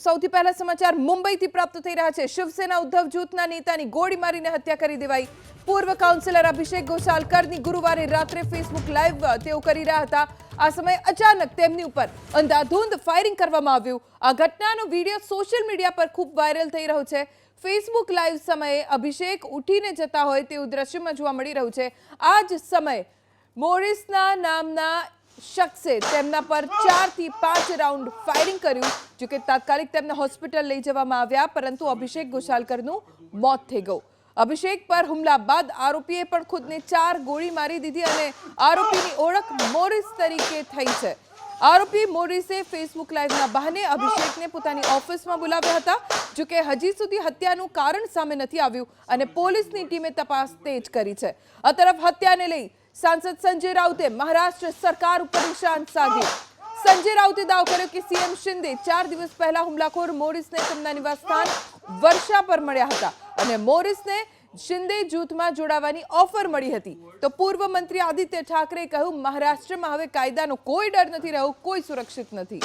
સૌથી પહેલા સમાચાર મુંબઈથી પ્રાપ્ત થઈ રહ્યા છે. શિવસેના ઉદ્ધવ જૂથના નેતાની ગોળી મારીને હત્યા કરી દેવાઈ. પૂર્વ કાઉન્સિલર અભિષેક ગોસાલકરની ગુરુવારે રાત્રે ફેસબુક લાઈવ તેઓ કરી રહ્યા હતા. આ સમયે અચાનક તેમની ઉપર અંધાધૂંધ ફાયરિંગ કરવામાં આવ્યું. આ ઘટનાનો વીડિયો સોશિયલ મીડિયા પર ખૂબ વાયરલ થઈ રહ્યો છે. ફેસબુક લાઈવ સમયે અભિષેક ઉઠીને જતા હોય તેવું દ્રશ્યમાં જોવા મળી રહ્યું છે. આ જ સમયે મોરિસના નામના શખ્સે તેમના પર ચારથી પાંચ રાઉન્ડ ફાયરિંગ કર્યું, જો કે તાત્કાલિક તેમને હોસ્પિટલ લઈ જવામાં આવ્યા, પરંતુ અભિષેક ગોશાલકરનું મોત થઈ ગયું. અભિષેક પર હુમલા બાદ આરોપીએ પણ ખુદને ચાર ગોળી મારી દીધી અને આરોપીની ઓળખ મોરિસ તરીકે થઈ છે. આરોપી મોરિસે ફેસબુક લાઈવના બહાને અભિષેકને પોતાની ઓફિસમાં બોલાવ્યા હતા, જો કે હજી સુધી હત્યાનું કારણ સામે નથી આવ્યું અને પોલીસની ટીમે તપાસ તેજ કરી છે. આ તરફ હત્યાને લઈ સાંસદ સંજય રાઉતે મહારાષ્ટ્ર સરકાર ઉપર નિશાન સાધ્યું. સંજય રાઉતે દાવો કર્યો કે સીએમ શિંદે ચાર દિવસ પહેલા હુમલાખોર મોરિસને તેમના નિવાસસ્થાન વર્ષા પર મળ્યા હતા અને મોરિસને શિંદે જૂથમાં જોડાવાની ઓફર મળી હતી. તો પૂર્વ મંત્રી આદિત્ય ઠાકરે કહ્યું, મહારાષ્ટ્રમાં હવે કાયદાનો કોઈ ડર નથી રહ્યો, કોઈ સુરક્ષિત નથી.